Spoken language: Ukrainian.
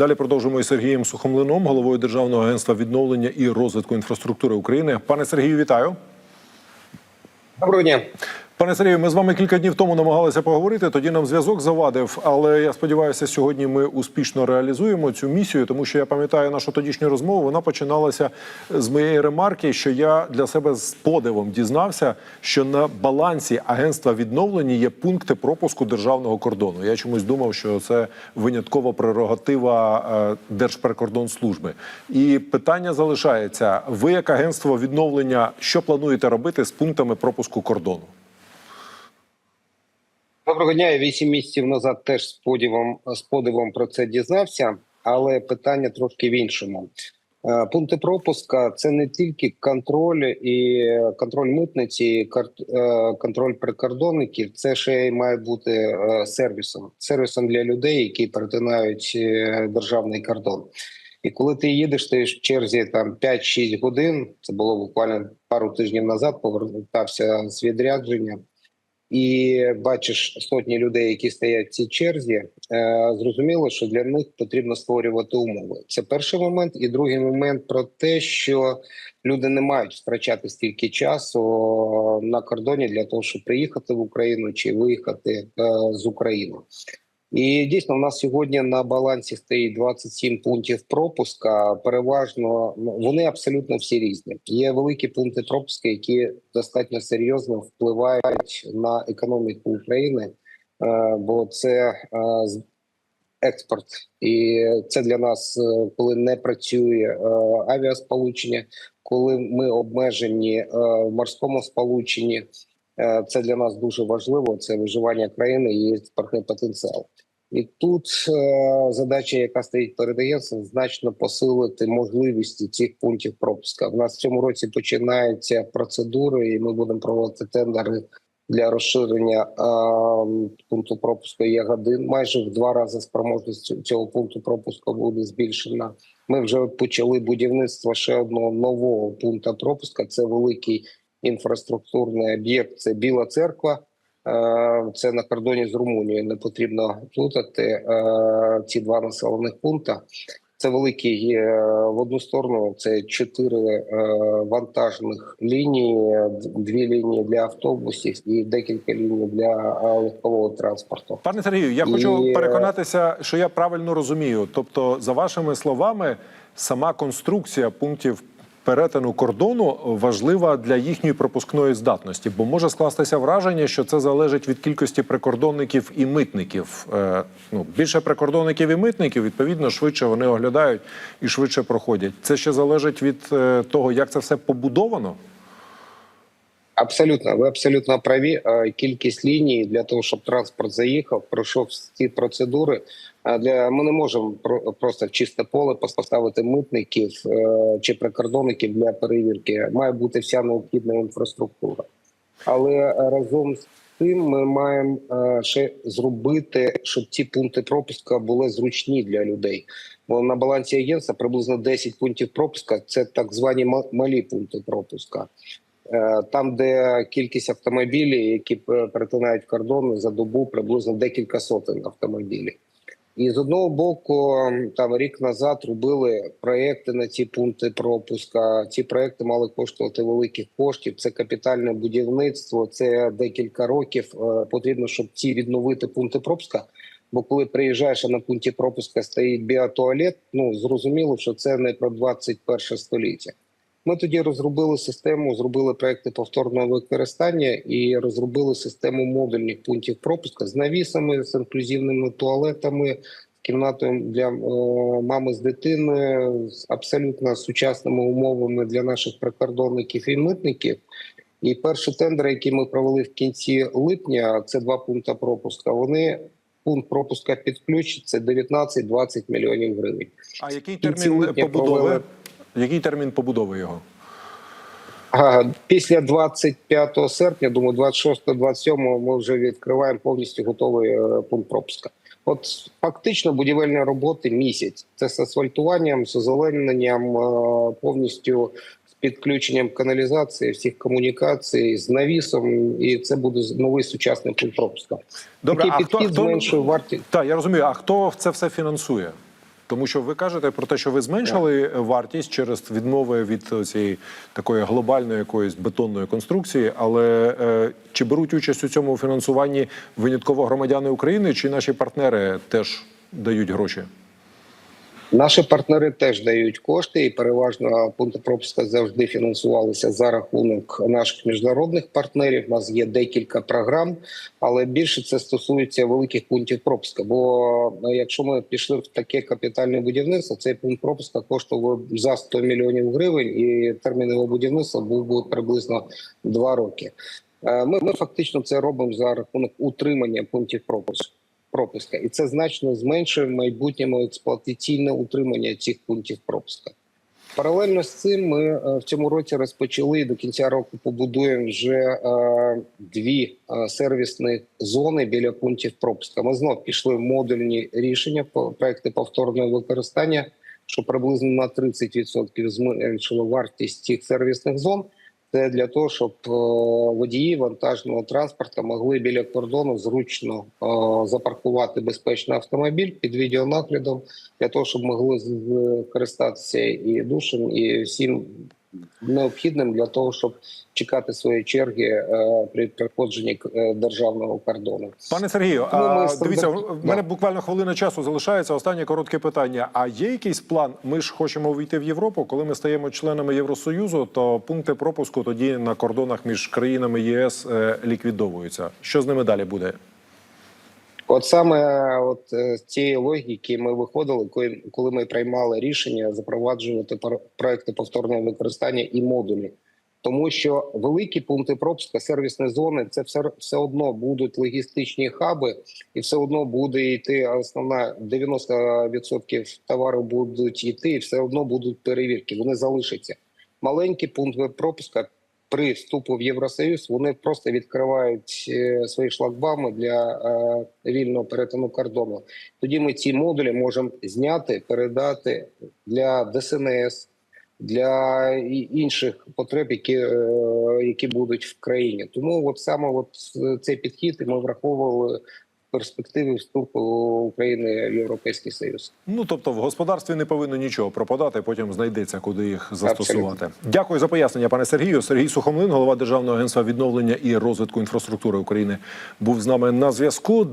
Далі продовжимо із Сергієм Сухомлином, головою Державного агентства відновлення і розвитку інфраструктури України. Пане Сергію, вітаю. Доброго дня. Пане Сергію, ми з вами кілька днів тому намагалися поговорити. Тоді нам зв'язок завадив. Але я сподіваюся, сьогодні ми успішно реалізуємо цю місію, тому що я пам'ятаю нашу тодішню розмову. Вона починалася з моєї ремарки, що я для себе з подивом дізнався, що на балансі агентства відновлення є пункти пропуску державного кордону. Я чомусь думав, що це виняткова прерогатива е, Держприкордонслужби. І питання залишається: ви, як агентство відновлення, що плануєте робити з пунктами пропуску кордону? Доброго дня. Я вісім місяців назад теж з подивом, з подивом про це дізнався, але питання трошки в іншому. Е, Пункти пропуска це не тільки контроль і контроль митниці, е, контроль прикордонників. Це ще й має бути е, сервісом, сервісом для людей, які перетинають державний кордон. І коли ти їдеш, ти в черзі там 5-6 годин. Це було буквально пару тижнів назад. Повертався з відрядження. І бачиш сотні людей, які стоять в цій черзі, е, зрозуміло, що для них потрібно створювати умови. Це перший момент, і другий момент про те, що люди не мають втрачати стільки часу на кордоні для того, щоб приїхати в Україну чи виїхати е, з України. І дійсно, у нас сьогодні на балансі стоїть 27 пунктів пропуска. Переважно ну, вони абсолютно всі різні. Є великі пункти пропуска, які достатньо серйозно впливають на економіку України, е, бо це е, експорт, і це для нас, е, коли не працює авіасполучення, коли ми обмежені в морському сполученні. Е, Це для нас дуже важливо. Це виживання країни і експортний потенціал. І тут е, задача, яка стоїть перед агентством, значно посилити можливості цих пунктів пропуска. В нас в цьому році починаються процедури, і ми будемо проводити тендери для розширення е, пункту пропуску Ягодин. Майже в два рази спроможність цього пункту пропуску буде збільшена. Ми вже почали будівництво ще одного нового пункту пропуска. Це великий інфраструктурний об'єкт. Це Біла церква. Е, Це на кордоні з Румунією. Не потрібно плутати е, ці два населених пункти. Це великий е, в одну сторону. Це чотири вантажних лінії, дві лінії для автобусів і декілька ліній для легкового транспорту. Пане Сергію, я хочу І, е, переконатися, що я правильно розумію. Тобто, за вашими словами, сама конструкція пунктів перетину кордону важлива для їхньої пропускної здатності, бо може скластися враження, що це залежить від кількості прикордонників і митників. Е, ну більше прикордонників і митників, відповідно, швидше вони оглядають і швидше проходять. Це ще залежить від е, того, як це все побудовано. Абсолютно, ви абсолютно праві. Кількість ліній для того, щоб транспорт заїхав, пройшов ці процедури. Для ми не можемо про- просто в чисте поле поставити митників е, чи прикордонників для перевірки. Має бути вся необхідна інфраструктура. Але е, разом з тим ми маємо е, ще зробити, щоб ці пункти пропуска були зручні для людей. Бо на балансі агентства приблизно 10 пунктів пропуска це так звані ма- малі пункти пропуска. Е, Там, де кількість автомобілів, які перетинають кордони за добу, приблизно декілька сотень автомобілів. І з одного боку, там рік назад робили проекти на ці пункти пропуска. Ці проекти мали коштувати великих коштів. Це капітальне будівництво, це декілька років. Е, Потрібно, щоб ці відновити пункти пропуска. Бо коли приїжджаєш а на пункті пропуска, стоїть біотуалет. Ну зрозуміло, що це не про 21 століття. Ми тоді розробили систему, зробили проекти повторного використання і розробили систему модульних пунктів пропуска з навісами, з інклюзивними туалетами, кімнатою для е, мами з дитиною, з абсолютно сучасними умовами для наших прикордонників і митників. І перші тендери, які ми провели в кінці липня, це два пункти пропуска. Вони пункт пропуска під ключ це 19-20 міліонів гривень. А який термін побудови? Який термін побудови його? Після 25 серпня, думаю, 26-27 ми вже відкриваємо повністю готовий е, пункт пропуска. От фактично будівельні роботи місяць. Це з асфальтуванням, з озелененням, е, повністю з підключенням каналізації, всіх комунікацій, з навісом, і це буде новий сучасний пункт пропуска. Добре, Такий а хто, підхід хто зменшує вартість. Так, я розумію. А хто це все фінансує? Тому що ви кажете про те, що ви зменшили вартість через відмови від цієї такої глобальної якоїсь бетонної конструкції. Але е, чи беруть участь у цьому фінансуванні винятково громадяни України, чи наші партнери теж дають гроші? Наші партнери теж дають кошти, і переважно пункти пропуска завжди фінансувалися за рахунок наших міжнародних партнерів. У нас є декілька програм, але більше це стосується великих пунктів пропуска. Бо е, якщо ми пішли в таке капітальне будівництво, цей пункт пропуска коштував за 100 мільйонів гривень, і термін його будівництва був би приблизно два роки. Е, Ми, ми фактично це робимо за рахунок утримання пунктів пропуску пропуска, і це значно зменшує в майбутньому експлуатаційне утримання цих пунктів пропуска. Паралельно з цим ми е, в цьому році розпочали і до кінця року побудуємо вже е, дві е, сервісні зони біля пунктів пропуска. Ми знов пішли в модульні рішення проекти повторного використання, що приблизно на 30% зменшило вартість цих сервісних зон. Це для того, щоб е, водії вантажного транспорту могли біля кордону зручно е, запаркувати безпечно автомобіль під відеонаглядом, для того, щоб могли користатися і душем, і всім необхідним для того, щоб чекати своєї черги е, при проходженні е, державного кордону. Пане Сергію, Тому ми а, стандарт- дивіться, в мене Да. буквально хвилина часу залишається. Останнє коротке питання. А є якийсь план? Ми ж хочемо війти в Європу. Коли ми стаємо членами Євросоюзу, то пункти пропуску тоді на кордонах між країнами єС е, ліквідовуються. Що з ними далі буде? От саме от е, цієї логіки ми виходили, коли, коли ми приймали рішення запроваджувати проекти повторного використання і модулі. Тому що великі пункти пропуска, сервісні зони, це все, все одно будуть логістичні хаби, і все одно буде йти основна 90% товарів будуть йти, і все одно будуть перевірки. Вони залишаться. Маленькі пункти пропуска при вступу в Євросоюз вони просто відкривають е, свої шлагбами для е, вільного перетину кордону. Тоді ми ці модулі можемо зняти, передати для ДСНС, для інших потреб, які, е, які будуть в країні. Тому от саме от цей підхід ми враховували перспективи вступу України в Європейський Союз. Ну тобто в господарстві не повинно нічого пропадати, потім знайдеться, куди їх застосувати. Дякую за пояснення, пане Сергію. Сергій Сухомлин, голова Державного агентства відновлення і розвитку інфраструктури України, був з нами на зв'язку.